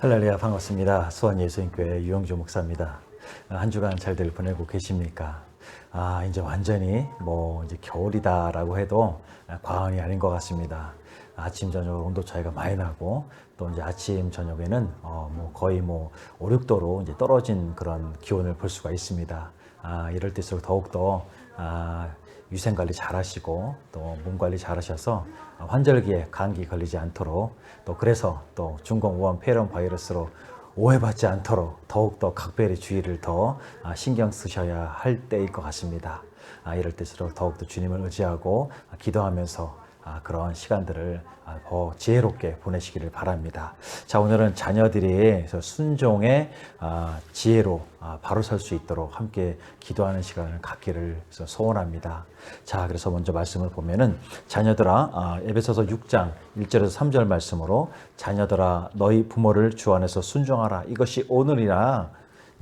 할렐루야 반갑습니다. 수원 예수인교회 유영주 목사입니다. 아, 한 주간 잘들 보내고 계십니까? 아 이제 완전히 뭐 이제 겨울이다라고 해도 과언이 아닌 것 같습니다. 아침 저녁 온도 차이가 많이 나고 또 이제 아침 저녁에는 어 뭐 거의 뭐 5, 6도로 이제 떨어진 그런 기온을 볼 수가 있습니다. 아 이럴 때일수록 더욱더 아 위생 관리 잘 하시고 또 몸 관리 잘 하셔서 환절기에 감기 걸리지 않도록 또 그래서 또 중공후원 폐렴 바이러스로 오해받지 않도록 더욱더 각별히 주의를 더 아, 신경 쓰셔야 할 때일 것 같습니다. 아, 이럴 때일수록 더욱더 주님을 의지하고 아, 기도하면서 아, 그런 시간들을 아, 더 지혜롭게 보내시기를 바랍니다. 자, 오늘은 자녀들이 저 순종의 아, 지혜로 아, 바로 설 수 있도록 함께 기도하는 시간을 갖기를 소- 소원합니다. 자, 그래서 먼저 말씀을 보면은 자녀들아, 아, 에베소서 6장 1절에서 3절 말씀으로 자녀들아, 너희 부모를 주 안에서 순종하라. 이것이 오늘이라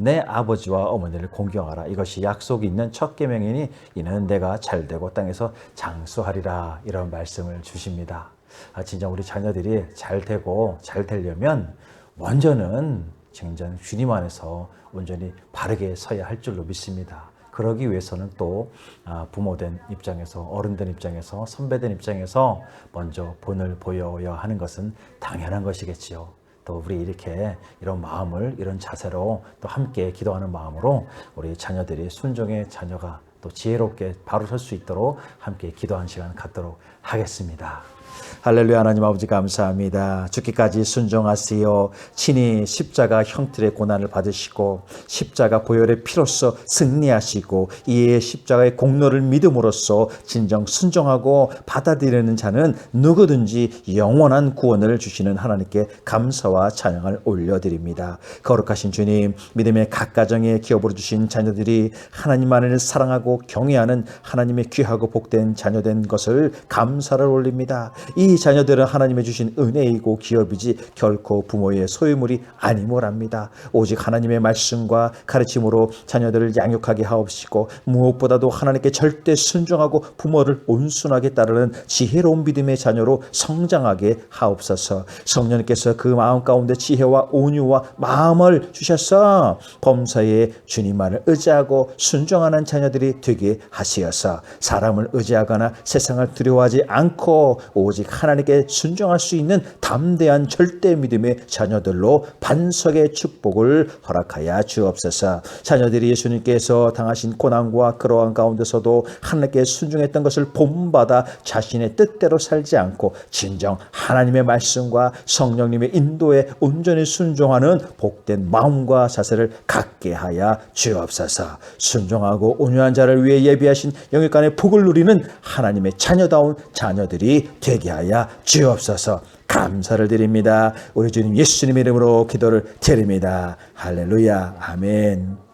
내 아버지와 어머니를 공경하라. 이것이 약속이 있는 첫 계명이니 이는 내가 잘되고 땅에서 장수하리라. 이런 말씀을 주십니다. 아, 진짜 우리 자녀들이 잘 되고 잘 되려면 먼저는 진짜 주님 안에서 온전히 바르게 서야 할 줄로 믿습니다. 그러기 위해서는 또 아, 부모된 입장에서 어른된 입장에서 선배된 입장에서 먼저 본을 보여야 하는 것은 당연한 것이겠지요. 또 우리 이렇게 이런 마음을 이런 자세로 또 함께 기도하는 마음으로 우리 자녀들이 순종의 자녀가 또 지혜롭게 바로 설 수 있도록 함께 기도하는 시간 갖도록 하겠습니다. 할렐루야 하나님 아버지 감사합니다. 죽기까지 순종하시어 친히 십자가 형틀의 고난을 받으시고 십자가 보혈의 피로써 승리하시고 이에 십자가의 공로를 믿음으로써 진정 순종하고 받아들이는 자는 누구든지 영원한 구원을 주시는 하나님께 감사와 찬양을 올려드립니다. 거룩하신 주님 믿음의 각 가정에 기업으로 주신 자녀들이 하나님만을 사랑하고 경외하는 하나님의 귀하고 복된 자녀된 것을 감사를 올립니다. 이 자녀들은 하나님의 주신 은혜이고 기업이지 결코 부모의 소유물이 아니모랍니다. 오직 하나님의 말씀과 가르침으로 자녀들을 양육하게 하옵시고 무엇보다도 하나님께 절대 순종하고 부모를 온순하게 따르는 지혜로운 믿음의 자녀로 성장하게 하옵소서. 성령님께서 그 마음 가운데 지혜와 온유와 마음을 주셔서 범사에 주님만을 의지하고 순종하는 자녀들이 되게 하시어서 사람을 의지하거나 세상을 두려워하지 않고 오직 하나님께 순종할 수 있는 담대한 절대 믿음의 자녀들로 반석의 축복을 허락하여 주옵소서. 자녀들이 예수님께서 당하신 고난과 그러한 가운데서도 하나님께 순종했던 것을 본받아 자신의 뜻대로 살지 않고 진정 하나님의 말씀과 성령님의 인도에 온전히 순종하는 복된 마음과 자세를 갖게 하여 주옵소서. 순종하고 온유한 자를 위해 예비하신 영육간의 복을 누리는 하나님의 자녀다운 자녀들이 되게 하여 주옵소서. 감사를 드립니다. 우리 주님 예수님 이름으로 기도를 드립니다. 할렐루야. 아멘.